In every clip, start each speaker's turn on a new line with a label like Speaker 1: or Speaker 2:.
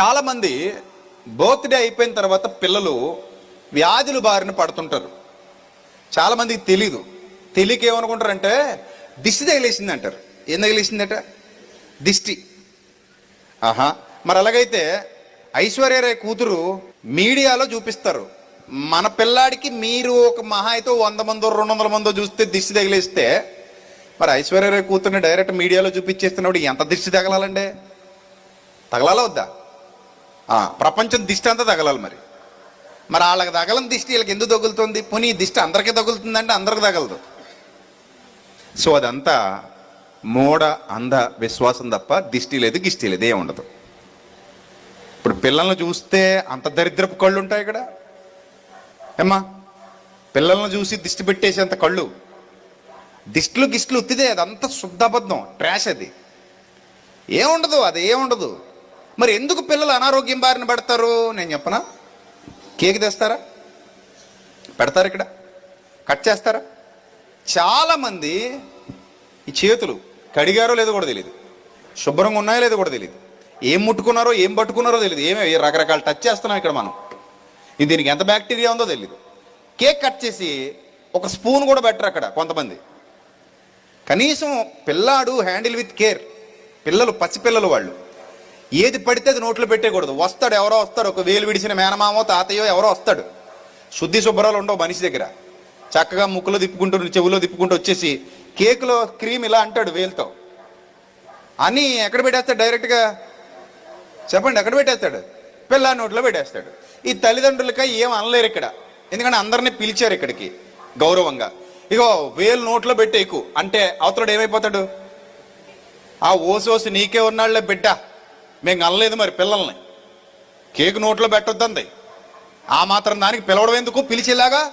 Speaker 1: చాలామంది బర్త్డే అయిపోయిన తర్వాత పిల్లలు వ్యాధులు బారిన పడుతుంటారు. చాలామందికి తెలీదు. తెలియక ఏమనుకుంటారంటే దిష్టి తగిలేసింది అంటారు ఏం తగిలేసిందట? దిష్టి. ఆహా. మరి అలాగైతే ఐశ్వర్యరాయ్ కూతురు మీడియాలో చూపిస్తారు. మన పిల్లాడికి మీరు ఒక మహా అయితే వంద మందో రెండు వందల మందో చూస్తే దిష్టి తగిలేస్తే మరి ఐశ్వర్యరాయ్ కూతుర్ని డైరెక్ట్ మీడియాలో చూపించేస్తున్నప్పుడు ఎంత దిష్టి తగలాలండి? తగలాలా వద్దా? ప్రపంచం దిష్టి అంతా తగలాలి మరి. మరి వాళ్ళకి తగలని దిష్టి వీళ్ళకి ఎందుకు తగులుతుంది? పోనీ దిష్టి అందరికీ తగులుతుందంటే అందరికి తగలదు. సో అదంతా మూఢ అంధ విశ్వాసం తప్ప దిష్టి లేదు గిష్టి లేదు ఏం ఉండదు. ఇప్పుడు పిల్లల్ని చూస్తే అంత దరిద్రపు కళ్ళు ఉంటాయి ఇక్కడ. ఏమ్మా? పిల్లల్ని చూసి దిష్టి పెట్టేసేంత కళ్ళు. దిష్టిలు గిష్టిలు ఉత్తిదే అదంతా శుద్ధబద్ధం ట్రాష్ అది. ఏముండదు అది ఏముండదు మరి ఎందుకు పిల్లలు అనారోగ్యం బారిన పడతారు? నేను చెప్పనా? కేక్ తెస్తారా? పెడతారు ఇక్కడ? కట్ చేస్తారా? చాలామంది ఈ చేతులు కడిగారో లేదో కూడా తెలియదు శుభ్రంగా ఉన్నాయో లేదో కూడా తెలియదు ఏం ముట్టుకున్నారో ఏం పట్టుకున్నారో తెలియదు ఏమే రకరకాల టచ్ చేస్తున్నాం ఇక్కడ మనం? ఇది దీనికి ఎంత బ్యాక్టీరియా ఉందో తెలియదు కేక్ కట్ చేసి ఒక స్పూన్ కూడా బెటర్ అక్కడ కొంతమంది. కనీసం పిల్లాడు హ్యాండిల్ విత్ కేర్. పిల్లలు పసిపిల్లలు వాళ్ళు. ఏది పడితే అది నోట్లో పెట్టేయకూడదు. వస్తాడు ఎవరో వస్తాడు ఒక వేలు విడిచిన మేనమామో తాతయ్యో ఎవరో వస్తాడు. శుద్ధి శుభ్రాలు ఉండవు మనిషి దగ్గర. చక్కగా ముక్కులో తిప్పుకుంటూ చెవులో తిప్పుకుంటూ వచ్చేసి కేకులో క్రీమ్ ఇలా అంటాడు వేలుతో. అని ఎక్కడ పెట్టేస్తాడు డైరెక్ట్గా చెప్పండి ఎక్కడ పెట్టేస్తాడు? పిల్ల నోట్లో పెట్టేస్తాడు. ఈ తల్లిదండ్రులకి ఏం అనలేరు ఇక్కడ. ఎందుకంటే అందరినీ పిలిచారు ఇక్కడికి గౌరవంగా. ఇగో వేలు నోట్లో పెట్టేకు అంటే అవతలడు ఏమైపోతాడు? ఆ ఓసోసి నీకే ఉన్నాళ్ళే బిడ్డ. మేము అనలేదు మరి పిల్లల్ని. కేకు నోట్లో పెట్టొద్దంది. ఆ మాత్రం దానికి పిలవడం ఎందుకు? పిలిచేలాగా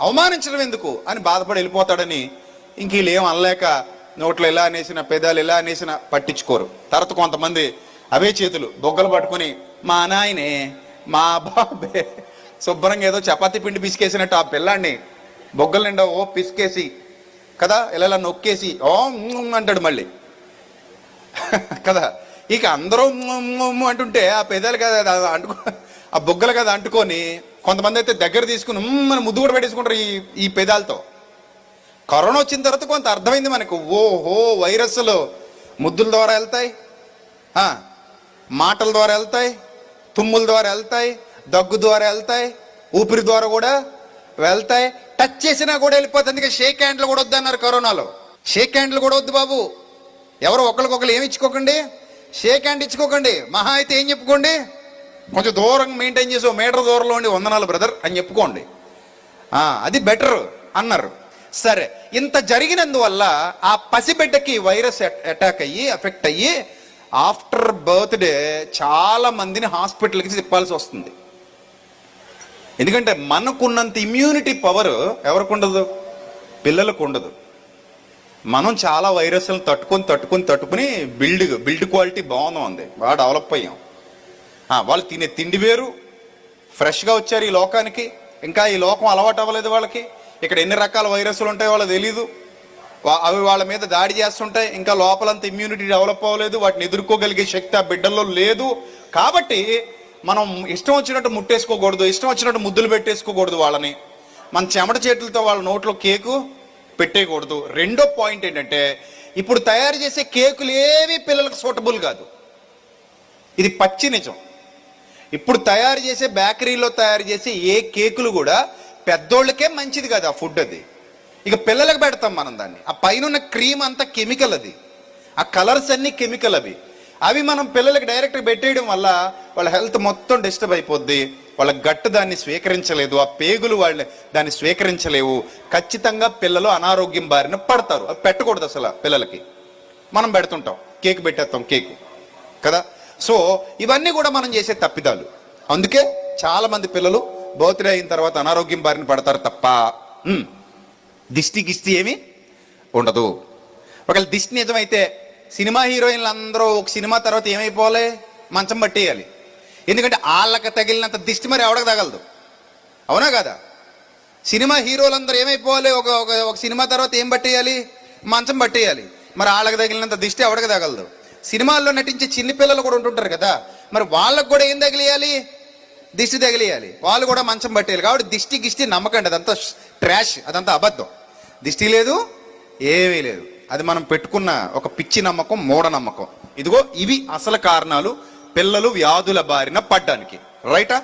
Speaker 1: అవమానించడం ఎందుకు? అని బాధపడి వెళ్ళిపోతాడని ఇంక వీళ్ళు ఏం అనలేక నోట్లో ఇలా అనేసిన పెదాలు ఇలా అనేసిన పట్టించుకోరు. తర్వాత కొంతమంది అవే చేతులు బొగ్గలు పట్టుకొని మా నాయనే మా బాబే. శుభ్రంగా ఏదో చపాతీ పిండి పిసికేసినట్టు ఆ పిల్లాన్ని బొగ్గల నిండా ఓ పిసికేసి కదా ఇలా ఇలా నొక్కేసి ఓ అంటాడు మళ్ళీ. కదా ఇక అందరూ అంటుంటే ఆ పెదాలు కదా అంటుకో ఆ బొగ్గలు కదా అంటుకొని కొంతమంది అయితే దగ్గర తీసుకుని మన ముద్దు కూడా పెట్టేసుకుంటారు ఈ ఈ పెదాలతో. కరోనా వచ్చిన తర్వాత కొంత అర్థమైంది మనకు. ఓహో వైరస్లు ముద్దుల ద్వారా వెళ్తాయి మాటల ద్వారా వెళ్తాయి తుమ్ముల ద్వారా వెళ్తాయి దగ్గు ద్వారా వెళ్తాయి ఊపిరి ద్వారా కూడా వెళ్తాయి. టచ్ చేసినా కూడా వెళ్ళిపోతుంది. అందుకే షేక్ హ్యాండ్లు కూడా వద్దన్నారు కరోనాలో. షేక్ హ్యాండ్లు కూడా వద్దు బాబు. ఎవరు ఒకరికొకరు ఏమి ఇచ్చుకోకండి. Shake hand ఇచ్చుకోకండి. మహా అయితే ఏం చెప్పుకోండి? కొంచెం దూరం మెయింటైన్ చేసి ఓ మీటర్ దూరంలో ఉండి వందనాలు బ్రదర్ అని చెప్పుకోండి. అది బెటర్ అన్నారు. సరే ఇంత జరిగినందువల్ల ఆ పసిబిడ్డకి వైరస్ అటాక్ అయ్యి ఎఫెక్ట్ అయ్యి ఆఫ్టర్ బర్త్డే చాలా మందిని హాస్పిటల్కి తిప్పాల్సి వస్తుంది. ఎందుకంటే మనకున్నంత ఇమ్యూనిటీ పవర్ ఎవరికి ఉండదు? పిల్లలకు ఉండదు. మనం చాలా వైరస్లను తట్టుకొని తట్టుకొని తట్టుకుని బిల్డ్ బిల్డ్ క్వాలిటీ బాగుంది బాగా డెవలప్ అయ్యాం. వాళ్ళు తినే తిండి వేరు. ఫ్రెష్గా వచ్చారు ఈ లోకానికి. ఇంకా ఈ లోకం అలవాటు అవ్వలేదు వాళ్ళకి. ఇక్కడ ఎన్ని రకాల వైరస్లు ఉంటాయో వాళ్ళకి తెలీదు. వా- అవి వాళ్ళ మీద దాడి చేస్తుంటాయి. ఇంకా లోపలంత ఇమ్యూనిటీ డెవలప్ అవ్వలేదు. వాటిని ఎదుర్కోగలిగే శక్తి ఆ బిడ్డల్లో లేదు. కాబట్టి మనం ఇష్టం వచ్చినట్టు ముట్టేసుకోకూడదు. ఇష్టం వచ్చినట్టు ముద్దులు పెట్టేసుకోకూడదు వాళ్ళని. మన చెమట చేతులతో వాళ్ళ నోట్లో కేకు పెట్టేయకూడదు. రెండో పాయింట్ ఏంటంటే ఇప్పుడు తయారు చేసే కేకులు ఏవి పిల్లలకు సూటబుల్ కాదు. ఇది పచ్చి నిజం. ఇప్పుడు తయారు చేసే బేకరీలో తయారు చేసే ఏ కేకులు కూడా పెద్దోళ్ళకే మంచిది కాదు ఆ ఫుడ్ అది. ఇక పిల్లలకు పెడతాం మనం దాన్ని. ఆ పైన ఉన్న క్రీమ్ అంతా కెమికల్ అది. ఆ కలర్స్ అన్ని కెమికల్ అవి. అవి మనం పిల్లలకు డైరెక్ట్గా పెట్టేయడం వల్ల వాళ్ళ హెల్త్ మొత్తం డిస్టర్బ్ అయిపోద్ది. వాళ్ళ గట్టు దాన్ని స్వీకరించలేదు ఆ పేగులు వాళ్ళని దాన్ని స్వీకరించలేవు. ఖచ్చితంగా పిల్లలు అనారోగ్యం బారిన పడతారు. అది పెట్టకూడదు అసలు పిల్లలకి. మనం పెడుతుంటాం. కేక్ పెట్టేస్తాం కేకు. కదా? సో ఇవన్నీ కూడా మనం చేసే తప్పిదాలు. అందుకే చాలామంది పిల్లలు బర్త్డే అయిన తర్వాత అనారోగ్యం బారిన పడతారు తప్ప దిష్టి గిష్టి ఏమి ఉండదు. ఒకవేళ దిష్టి నిజమైతే సినిమా హీరోయిన్లు అందరూ ఒక సినిమా తర్వాత ఏమైపోవాలి? మంచం పట్టేయాలి. ఎందుకంటే వాళ్ళకి తగిలినంత దిష్టి మరి ఎవడకు తగలదు. అవునా కదా? సినిమా హీరోలందరూ ఏమైపోవాలి? ఒక ఒక ఒక సినిమా తర్వాత ఏం పట్టేయాలి? మంచం పట్టేయాలి. మరి వాళ్ళకి తగిలినంత దిష్టి ఎవడకు తగలదు? సినిమాల్లో నటించే చిన్న పిల్లలు కూడా ఉంటుంటారు కదా. మరి వాళ్ళకు కూడా ఏం తగిలియాలి? దిష్టి తగిలియాలి. వాళ్ళు కూడా మంచం పట్టేయాలి. కాబట్టి దిష్టి గిష్టి నమ్మకండి అదంతా ట్రాష్ అదంతా అబద్ధం. దిష్టి లేదు ఏమీ లేదు. అది మనం పెట్టుకున్న ఒక పిచ్చి నమ్మకం మూఢ నమ్మకం. ఇదిగో ఇవి అసలు కారణాలు. పిల్లలు వ్యాధుల బారిన పడ్డానికి. రైటా